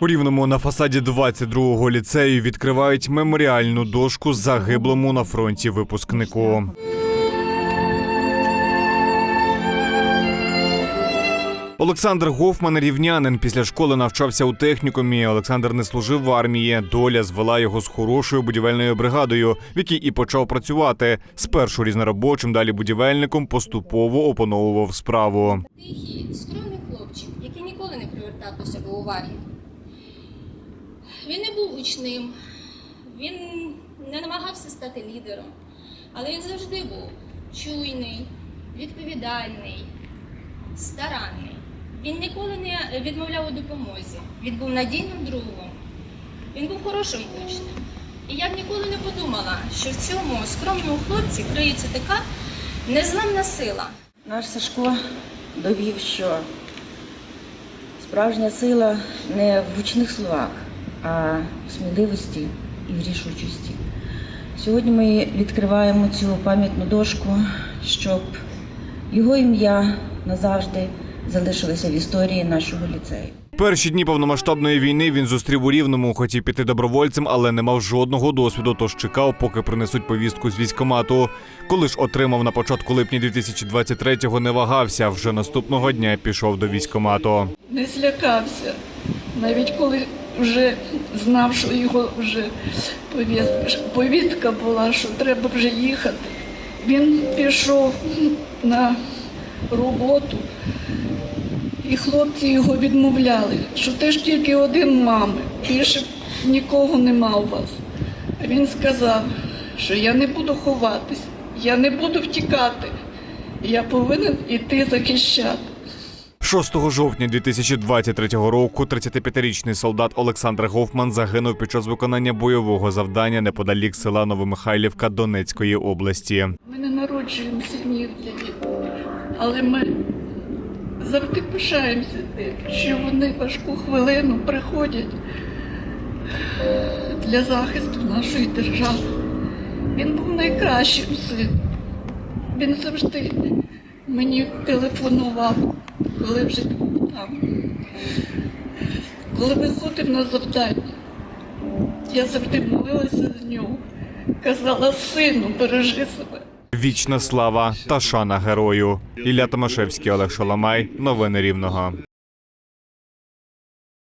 У рівному на фасаді 22-го ліцею відкривають меморіальну дошку загиблому на фронті випускнику. Олександр Гофман рівнянин після школи навчався у технікумі. Олександр не служив в армії. Доля звела його з хорошою будівельною бригадою, в якій і почав працювати. Спершу різноробочим, далі будівельником поступово опановував справу. Тихий, скромний хлопчик, який ніколи не привертав до уваги. Він не був гучним, він не намагався стати лідером, але він завжди був чуйний, відповідальний, старанний. Він ніколи не відмовляв у допомозі. Він був надійним другом. Він був хорошим учнем. І я б ніколи не подумала, що в цьому скромному хлопці криється така незламна сила. Наш Сашко довів, що справжня сила не в гучних словах, а сміливості і в рішучості. Сьогодні ми відкриваємо цю пам'ятну дошку, щоб його ім'я назавжди залишилося в історії нашого ліцею. Перші дні повномасштабної війни він зустрів у рівному, хотів піти добровольцем, але не мав жодного досвіду, тож чекав, поки принесуть повістку з військкомату. Коли ж отримав на початку липня 2023-го, не вагався. Вже наступного дня пішов до військкомату. не злякався. Навіть коли вже знав, що його вже повістка, була, що треба вже їхати. Він пішов на роботу, і хлопці його відмовляли, що ти ж тільки один мами, більше нікого нема у вас. А він сказав, що я не буду ховатись, я не буду втікати, я повинен іти захищати. 6 жовтня 2023 року 35-річний солдат Олександр Гофман загинув під час виконання бойового завдання неподалік села Новомихайлівка Донецької області. Ми не народжуємо синів для дітей, але ми завжди пишаємося тим, що вони важку хвилину приходять для захисту нашої держави. Він був найкращим сином. Він завжди мені телефонував, коли вже там. Коли виходив на завдання, я завжди молилася за нього. Казала, сину, бережи себе. Вічна слава та шана герою. Ілля Томашевський, Олег Шоломай, Новини Рівного.